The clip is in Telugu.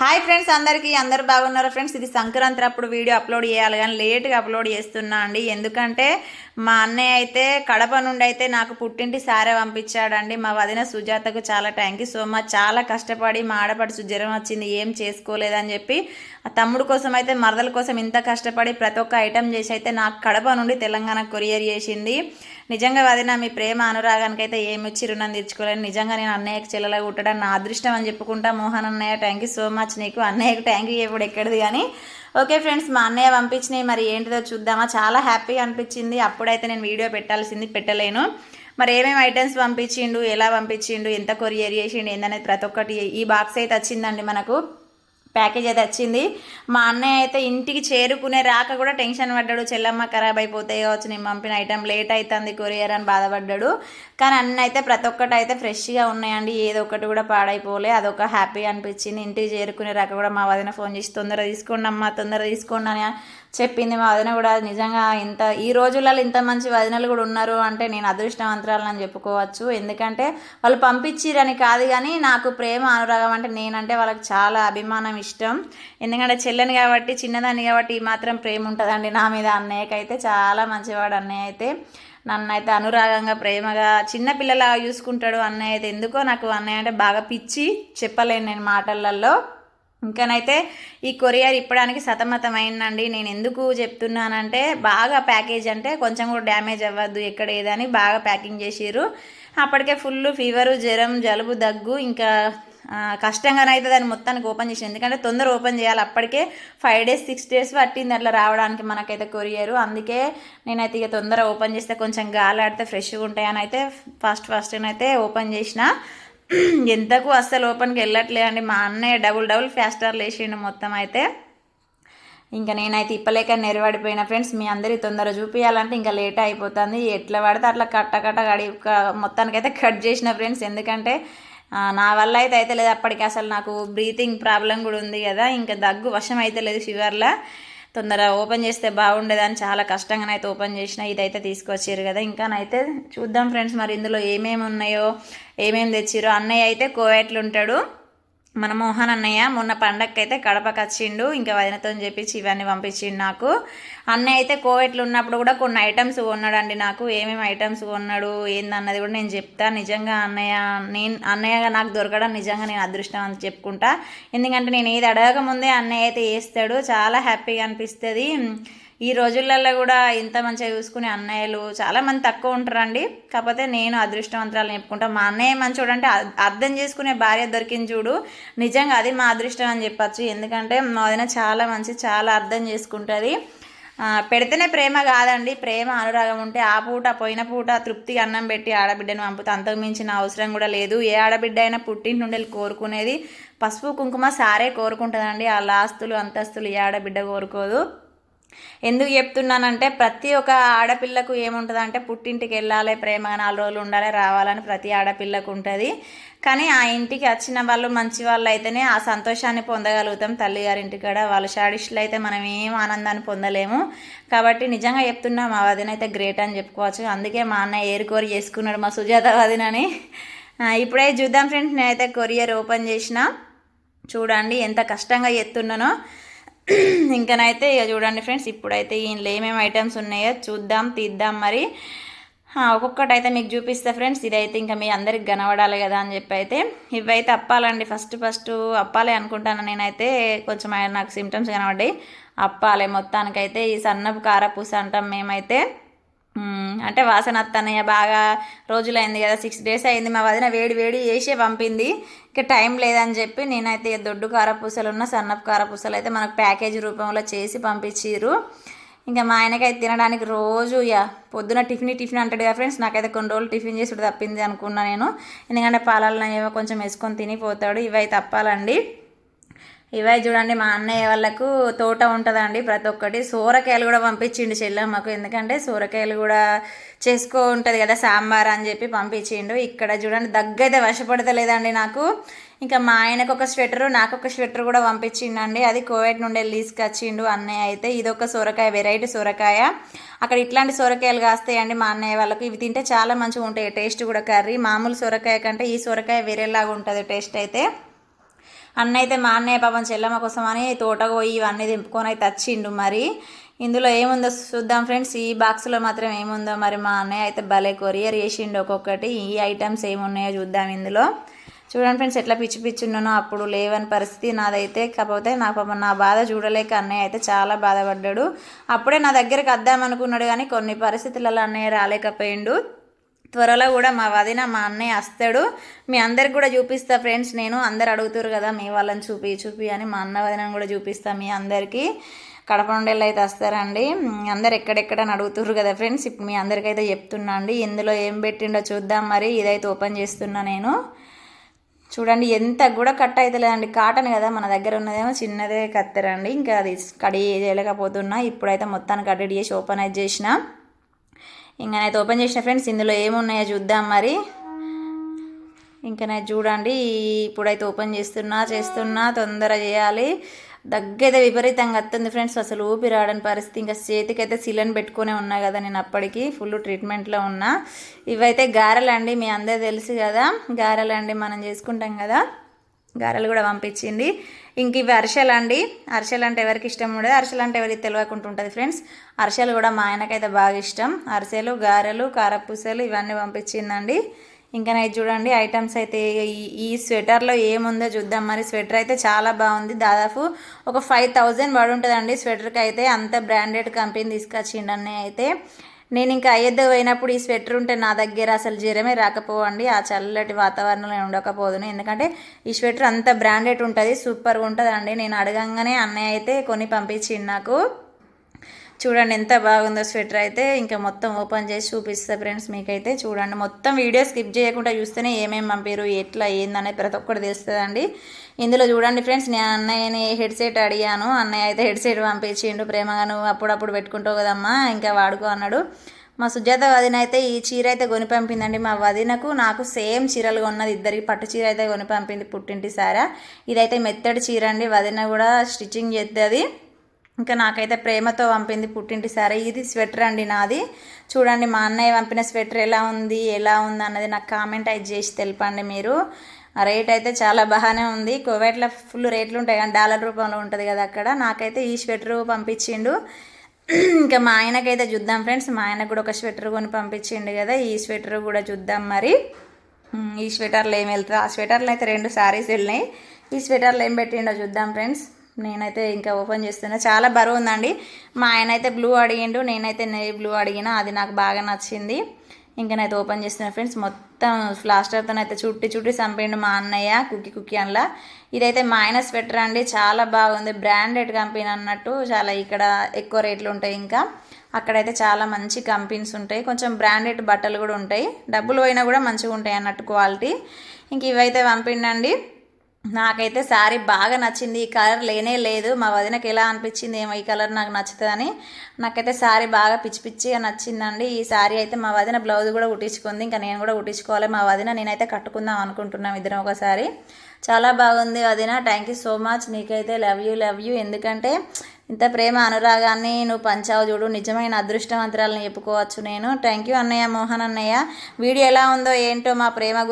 హాయ్ ఫ్రెండ్స్ అందరికీ అందరు బాగున్నారు ఫ్రెండ్స్? ఇది సంక్రాంతి అప్పుడు వీడియో అప్లోడ్ చేయాలి కానీ లేట్గా అప్లోడ్ చేస్తున్నా అండి. ఎందుకంటే మా అన్నయ్య అయితే కడప నుండి అయితే నాకు పుట్టింటి సారే పంపించాడండి. మా వదిన సుజాతకు చాలా థ్యాంక్ యూ సో మచ్ చాలా కష్టపడి మా ఆడపడుచు జ్వరం వచ్చింది ఏం చేసుకోలేదని చెప్పి ఆ తమ్ముడు కోసం అయితే మరదల కోసం ఇంత కష్టపడి ప్రతి ఒక్క ఐటెం చేసి అయితే నాకు కడప నుండి తెలంగాణ కొరియర్ చేసింది. నిజంగా వదిన మీ ప్రేమ అనురాగానికి అయితే ఏమి వచ్చి రుణం తీర్చుకోలేదు నిజంగా నేను అన్నయ్యకి చెల్లెలా కుట్టడం నా అదృష్టం అని చెప్పుకుంటా మోహన్ అన్నయ్య థ్యాంక్ యూ సో మచ్ నీకు అన్నయ్యకు థ్యాంక్ యూ ఇప్పుడు ఎక్కడిది కానీ. ఓకే ఫ్రెండ్స్ మా అన్నయ్య పంపించినవి మరి ఏంటిదో చూద్దామా. చాలా హ్యాపీగా అనిపించింది. అప్పుడైతే నేను వీడియో పెట్టాల్సింది పెట్టలేను. మరి ఏమేమి ఐటమ్స్ పంపించిండు ఎలా పంపించిండు ఎంత కొరియర్ చేసిండు ఏందనేది ప్రతి ఒక్కటి ఈ బాక్స్ అయితే వచ్చిందండి మనకు. ప్యాకేజ్ అయితే వచ్చింది. మా అన్నయ్య అయితే ఇంటికి చేరుకునే రాక కూడా టెన్షన్ పడ్డాడు. చెల్లమ్మ ఖరాబ్ అయిపోతాయి కావచ్చు నేను పంపిన ఐటెం లేట్ అవుతుంది కొరియర్ అని బాధపడ్డాడు. కానీ అన్న అయితే ప్రతి ఒక్కటి అయితే ఫ్రెష్గా ఉన్నాయండి. ఏదో ఒకటి కూడా పాడైపోలే. అదొక హ్యాపీ అనిపించింది. ఇంటికి చేరుకునే రాక కూడా మా వదిన ఫోన్ చేసి తొందర తీసుకోండి అమ్మ తొందరగా తీసుకోండి అని చెప్పింది మా వదిన కూడా నిజంగా ఇంత ఈ రోజులలో ఇంత మంచి వదినలు కూడా ఉన్నారు అంటే నేను అదృష్టవంతురాలని చెప్పుకోవచ్చు. ఎందుకంటే వాళ్ళు పంపించిరని కాదు కానీ నాకు ప్రేమ అనురాగం అంటే నేనంటే వాళ్ళకి చాలా అభిమానం ఇష్టం. ఎందుకంటే చెల్లెని కాబట్టి చిన్నదాన్ని కాబట్టి ఈ మాత్రం ప్రేమ ఉంటుందండి నా మీద. అన్నయ్యకైతే చాలా మంచివాడు అన్నయ్య అయితే. నన్ను అయితే అనురాగంగా ప్రేమగా చిన్న పిల్లలాగా చూసుకుంటాడు అన్నయ్య అయితే. ఎందుకో నాకు అన్నయ్య అంటే బాగా పిచ్చి చెప్పలేను నేను మాటలలో. ఇంకానైతే ఈ కొరియర్ ఇప్పడానికి సతమతమైందండి. నేను ఎందుకు చెప్తున్నానంటే బాగా ప్యాకేజ్ అంటే కొంచెం కూడా డ్యామేజ్ అవ్వద్దు ఎక్కడ ఏదని బాగా ప్యాకింగ్ చేసిర్రు. అప్పటికే ఫుల్ ఫీవరు జ్వరం జలుబు దగ్గు ఇంకా కష్టంగానైతే దాన్ని మొత్తానికి ఓపెన్ చేసింది. ఎందుకంటే తొందర ఓపెన్ చేయాలి. అప్పటికే ఫైవ్ డేస్ సిక్స్ డేస్ పట్టింది అట్లా రావడానికి మనకైతే కొరియరు. అందుకే నేనైతే ఇక తొందర ఓపెన్ చేస్తే కొంచెం గాలి ఆడితే ఫ్రెష్గా ఉంటాయని అయితే ఫస్ట్ ఫస్ట్ ఓపెన్ చేసిన. ఎంతకు అస్సలు ఓపెన్కి వెళ్ళట్లే అండి? మా అన్నయ్య డబుల్ డబుల్ ఫాస్టర్ లేచిండు మొత్తం అయితే. ఇంకా నేనైతే ఇప్పలేక నెరవడిపోయిన ఫ్రెండ్స్ మీ అందరి తొందర చూపించాలంటే ఇంకా లేట్ అయిపోతుంది. ఎట్లా పడితే అట్లా కట్ట కట్ట గడి మొత్తానికైతే కట్ చేసిన ఫ్రెండ్స్. ఎందుకంటే నా వల్ల అయితే అయితే లేదు అప్పటికి అసలు నాకు బ్రీతింగ్ ప్రాబ్లం కూడా ఉంది కదా. ఇంకా దగ్గు వశం అయితే లేదు ఫీవర్లో తొందర ఓపెన్ చేస్తే బాగుండేదని చాలా కష్టంగానైతే ఓపెన్ చేసిన ఇదైతే తీసుకొచ్చారు కదా. ఇంకానైతే చూద్దాం ఫ్రెండ్స్ మరి ఇందులో ఏమేమి ఉన్నాయో ఏమేమి తెచ్చిరో అన్నయ్య అయితే కోవేట్లు ఉంటాడు. మన మోహన్ అన్నయ్య మొన్న పండగకి అయితే కడపకి వచ్చిండు ఇంకా వదినతో చెప్పించి ఇవన్నీ పంపించిండు నాకు. అన్నయ్య అయితే కోవిడ్లు ఉన్నప్పుడు కూడా కొన్ని ఐటమ్స్ కొన్నాడండి నాకు. ఏమేమి ఐటమ్స్ కొన్నాడు ఏందన్నది కూడా నేను చెప్తా. నిజంగా అన్నయ్య నేను అన్నయ్యగా నాకు దొరకడం నిజంగా నేను అదృష్టం అని చెప్పుకుంటా. ఎందుకంటే నేను ఏది అడగకముందే అన్నయ్య అయితే వేస్తాడు చాలా హ్యాపీగా అనిపిస్తుంది. ఈ రోజులలో కూడా ఇంత మంచిగా చూసుకునే అన్నయ్యలు చాలామంది తక్కువ ఉంటారండి. కాకపోతే నేను అదృష్టవంతరాలు చెప్పుకుంటా. మా అన్నయ్య మంచోడు అంటే అర్థం చేసుకునే భార్య దొరికింది చూడు నిజంగా అది మా అదృష్టం అని చెప్పచ్చు. ఎందుకంటే మా వదిన చాలా మంచి చాలా అర్థం చేసుకుంటుంది. పెడితేనే ప్రేమ కాదండి. ప్రేమ అనురాగం ఉంటే ఆ పూట పోయిన పూట తృప్తిగా అన్నం పెట్టి ఆడబిడ్డను పంపుతా. అంతకు మించిన అవసరం కూడా లేదు. ఏ ఆడబిడ్డ అయినా పుట్టింటి నుండి కోరుకునేది పసుపు కుంకుమ సారే కోరుకుంటుందండి. ఆ లాస్తులు అంతస్తులు ఏ ఆడబిడ్డ కోరుకోదు. ఎందుకు చెప్తున్నానంటే ప్రతి ఒక్క ఆడపిల్లకు ఏముంటుంది అంటే పుట్టింటికి వెళ్ళాలి ప్రేమగా నాలుగు రోజులు ఉండాలి రావాలని ప్రతి ఆడపిల్లకు ఉంటుంది. కానీ ఆ ఇంటికి వచ్చిన వాళ్ళు మంచి వాళ్ళు అయితేనే ఆ సంతోషాన్ని పొందగలుగుతాం. తల్లిగారింటి కాడ వాళ్ళ షాడిస్టులు అయితే మనం ఏం ఆనందాన్ని పొందలేము. కాబట్టి నిజంగా చెప్తున్నా మా వదిన అయితే గ్రేట్ అని చెప్పుకోవచ్చు. అందుకే మా అన్న ఏరుకోరి చేసుకున్నాడు మా సుజాత వదినని. ఇప్పుడే చూద్దాం ఫ్రెండ్స్ నేనైతే కొరియర్ ఓపెన్ చేసిన. చూడండి ఎంత కష్టంగా ఎత్తున్నానో ఇంకనైతే ఇక చూడండి ఫ్రెండ్స్ ఇప్పుడైతే దీనిలో ఏమేమి ఐటమ్స్ ఉన్నాయో చూద్దాం తీద్దాం మరి. ఒక్కొక్కటి అయితే మీకు చూపిస్తా ఫ్రెండ్స్ ఇదైతే ఇంకా మీ అందరికి కనబడాలి కదా అని చెప్పి అయితే ఇవైతే అప్పాలండి. ఫస్ట్ ఫస్ట్ అప్పాలి అనుకుంటాను నేనైతే. కొంచెం నాకు సిమ్టమ్స్ కనబడ్డాయి. అప్పాలి మొత్తానికైతే ఈ సన్నపు కారపూస అంటాం మేమైతే. అంటే వాసన అత్తనయ్య బాగా రోజులైంది కదా సిక్స్ డేస్ అయింది మా వదిన వేడి వేడి చేసి పంపింది. ఇక టైం లేదని చెప్పి నేనైతే దొడ్డు కారపూసలు ఉన్న సన్నపు కారపూసలు అయితే మనకు ప్యాకేజీ రూపంలో చేసి పంపించారు ఇంకా మా ఆయనకైతే తినడానికి రోజు ఇక పొద్దున టిఫిన్ టిఫిన్ అంటాడు కదా ఫ్రెండ్స్ నాకైతే కొన్ని రోజులు టిఫిన్ చేసి తప్పింది అనుకున్నా నేను. ఎందుకంటే పాలల్లో ఏవో కొంచెం వేసుకొని తినిపోతాడు ఇవైతే తప్పాలండి. ఇవే చూడండి మా అన్నయ్య వాళ్ళకు తోట ఉంటుందండి ప్రతి ఒక్కటి. సూరకాయలు కూడా పంపించిండు చెల్లమ్మకు. ఎందుకంటే సూరకాయలు కూడా చేసుకో ఉంటుంది కదా సాంబార్ అని చెప్పి పంపించిండు. ఇక్కడ చూడండి దగ్గైతే వశపడతలేదండి నాకు. ఇంకా మా ఆయనకు ఒక స్వెటరు నాకు ఒక స్వెటర్ కూడా పంపించిండండి. అది కోవిడ్ నుండి తీసుకొచ్చిండు అన్నయ్య అయితే. ఇది ఒక సొరకాయ వెరైటీ సొరకాయ. అక్కడ ఇట్లాంటి సొరకాయలు కాస్తాయండి మా అన్నయ్య వాళ్ళకు. ఇవి తింటే చాలా మంచిగా ఉంటాయి టేస్ట్ కూడా కర్రీ. మామూలు సొరకాయ కంటే ఈ సొరకాయ వేరేలాగా ఉంటుంది టేస్ట్ అయితే. అన్న అయితే మా అన్నయ్య పాపం చెల్లమ్మ కోసం అని తోటకు పోయి ఇవన్నీ దింపుకొని అయితే వచ్చిండు మరి. ఇందులో ఏముందో చూద్దాం ఫ్రెండ్స్. ఈ బాక్స్లో మాత్రం ఏముందో మరి మా అన్నయ్య అయితే భలే కొరియర్ చేసిండు ఒక్కొక్కటి. ఈ ఐటమ్స్ ఏమున్నాయో చూద్దాం ఇందులో. చూడండి ఫ్రెండ్స్ ఎట్లా పిచ్చి పిచ్చి ఉన్నానో అప్పుడు లేవని పరిస్థితి నాదైతే. కాకపోతే నా పాపం నా బాధ చూడలేక అన్నయ్య అయితే చాలా బాధపడ్డాడు. అప్పుడే నా దగ్గరికి వద్దామనుకున్నాడు కానీ కొన్ని పరిస్థితులలో అన్నయ్య రాలేకపోయిండు. త్వరలో కూడా మా వదిన మా అన్నయ్య వస్తాడు. మీ అందరికి కూడా చూపిస్తా ఫ్రెండ్స్. నేను అందరు అడుగుతారు కదా మీ వాళ్ళని చూపి చూపి అని మా అన్న వదినని కూడా చూపిస్తా మీ అందరికీ. కడప నుండి అయితే వస్తారండి. అందరు ఎక్కడెక్కడని అడుగుతుర్రు కదా ఫ్రెండ్స్. ఇప్పుడు మీ అందరికైతే చెప్తున్నా అండి. ఇందులో ఏం పెట్టిండో చూద్దాం మరి. ఇదైతే ఓపెన్ చేస్తున్నా నేను. చూడండి ఎంత కూడా కట్ అవుతలేదండి కాటన్ కదా మన దగ్గర ఉన్నదేమో చిన్నదే కత్తెరండి. ఇంకా అది కడి చేయలేకపోతున్నా ఇప్పుడైతే మొత్తానికి కట్టడి చేసి ఓపెన్ అయితే చేసిన. ఇంకా నైతే ఓపెన్ చేసిన ఫ్రెండ్స్ ఇందులో ఏమున్నాయో చూద్దాం మరి. ఇంకా నైతే చూడండి ఇప్పుడైతే ఓపెన్ చేస్తున్నా చేస్తున్నా తొందర చేయాలి. దగ్గైతే విపరీతంగా వస్తుంది ఫ్రెండ్స్ అసలు ఊపి పరిస్థితి. ఇంకా చేతికైతే సిలన్ పెట్టుకునే ఉన్నా కదా నేను అప్పటికి ఫుల్ ట్రీట్మెంట్లో ఉన్నా. ఇవైతే గారెలండి మీ అందరు తెలుసు కదా. గారెలండి మనం చేసుకుంటాం కదా. గారెలు కూడా పంపించింది. ఇంక ఇవి అరిసెలు అండి. అరిసెలు అంటే ఎవరికి ఇష్టం ఉండదు. అరిసెలు అంటే ఎవరికి తెలియకుండా ఉంటుంది ఫ్రెండ్స్. అరిసెలు కూడా మా ఆయనకైతే బాగా ఇష్టం. అరిసెలు గారెలు కారపూసలు ఇవన్నీ పంపించిందండి. ఇంకా నైట్ చూడండి ఐటమ్స్ అయితే ఈ స్వెటర్లో ఏముందో చూద్దాం. మరి స్వెటర్ అయితే చాలా బాగుంది. దాదాపు ఒక ఫైవ్ థౌజండ్ పడి ఉంటుందండి స్వెటర్కి అయితే అంత బ్రాండెడ్ కంపెనీ తీసుకొచ్చిండు అయితే. నేను ఇంకా అయోధ్య పోయినప్పుడు ఈ స్వెటర్ ఉంటే నా దగ్గర అసలు జ్వరమే రాకపోవండి. ఆ చల్లటి వాతావరణంలో ఉండకపోదును. ఎందుకంటే ఈ స్వెటర్ అంత బ్రాండెడ్ ఉంటుంది సూపర్గా ఉంటుందండి. నేను అడగంగానే అన్నయ్య అయితే కొని పంపించింది నాకు. చూడండి ఎంత బాగుందో స్వెటర్ అయితే. ఇంకా మొత్తం ఓపెన్ చేసి చూపిస్తా ఫ్రెండ్స్ మీకైతే చూడండి. మొత్తం వీడియో స్కిప్ చేయకుండా చూస్తేనే ఏమేమి పంపారు ఎట్లా ఏందనేది ప్రతి ఒక్కటి తెలుస్తుందండి. ఇందులో చూడండి ఫ్రెండ్స్ నేను అన్నయ్యని హెడ్సెట్ అడిగాను. అన్నయ్య అయితే హెడ్సెట్ పంపించిండు. ప్రేమగా నువ్వు అప్పుడప్పుడు పెట్టుకుంటావు కదమ్మా ఇంకా వాడుకో అన్నాడు. మా సుజాత వదిన అయితే ఈ చీర అయితే కొని పంపిందండి. మా వదినకు నాకు సేమ్ చీరలు ఉన్నది. ఇద్దరికి పట్టు చీర అయితే కొని పంపింది పుట్టింటి సారా. ఇదైతే మెత్తడి చీర అండి. వదిన కూడా స్టిచ్చింగ్ చేస్తుంది ఇంకా నాకైతే ప్రేమతో పంపింది పుట్టింటి సరే. ఇది స్వెటర్ అండి నాది. చూడండి మా అన్నయ్య పంపిన స్వెటర్ ఎలా ఉంది ఎలా ఉంది అన్నది నాకు కామెంట్ అయితే చేసి తెలపండి మీరు. ఆ రేట్ అయితే చాలా బాగానే ఉంది. కోవైట్లో ఫుల్ రేట్లు ఉంటాయి కానీ డాలర్ రూపంలో ఉంటుంది కదా అక్కడ. నాకైతే ఈ స్వెటర్ పంపించిండు. ఇంకా మా ఆయనకైతే చూద్దాం ఫ్రెండ్స్. మా ఆయనకు కూడా ఒక స్వెటర్ కొని పంపించిండు కదా. ఈ స్వెటర్ కూడా చూద్దాం మరి. ఈ స్వెటర్లో ఏం వెళ్తుంది ఆ స్వెటర్లు అయితే రెండు శారీస్ వెళ్ళినాయి. ఈ స్వెటర్లో ఏం పెట్టిండో చూద్దాం ఫ్రెండ్స్. నేనైతే ఇంకా ఓపెన్ చేస్తున్నా. చాలా బరువు ఉందండి. మా ఆయన అయితే బ్లూ అడిగిండు నేనైతే నెయ్యి బ్లూ అడిగిన అది నాకు బాగా నచ్చింది. ఇంకా నైతే ఓపెన్ చేస్తున్నా ఫ్రెండ్స్. మొత్తం ప్లాస్టర్తో అయితే చుట్టి చుట్టి చంపిండు మా అన్నయ్య కుక్కి కుక్కి అనలా. ఇదైతే మైనస్ స్వెటర్ అండి. చాలా బాగుంది. బ్రాండెడ్ కంపెనీ అన్నట్టు చాలా ఇక్కడ ఎక్కువ రేట్లు ఉంటాయి ఇంకా. అక్కడైతే చాలా మంచి కంపెనీస్ ఉంటాయి. కొంచెం బ్రాండెడ్ బట్టలు కూడా ఉంటాయి. డబ్బులు పోయినా కూడా మంచిగా ఉంటాయి అన్నట్టు క్వాలిటీ. ఇంక ఇవైతే పంపిండండి. నాకైతే శారీ బాగా నచ్చింది. ఈ కలర్ లేనే లేదు. మా వదినకి ఎలా అనిపించింది ఏమో ఈ కలర్ నాకు నచ్చుతుందని నాకైతే శారీ బాగా పిచ్చి పిచ్చిగా నచ్చిందండి. ఈ శారీ అయితే మా వదిన బ్లౌజ్ కూడా కుట్టించుకుంది. ఇంకా నేను కూడా కుట్టించుకోవాలి. మా వదిన నేనైతే కట్టుకుందాం అనుకుంటున్నాం ఇద్దరం ఒకసారి. చాలా బాగుంది వదిన. థ్యాంక్ యూ సో మచ్ నీకైతే లవ్ యూ లవ్ యూ ఎందుకంటే ఇంత ప్రేమ అనురాగాన్ని నువ్వు పంచావు చూడు. నిజమైన అదృష్టవంతరాలను చెప్పుకోవచ్చు నేను. థ్యాంక్ యూ అన్నయ్య మోహన్ అన్నయ్య. వీడియో ఎలా ఉందో ఏంటో మా ప్రేమ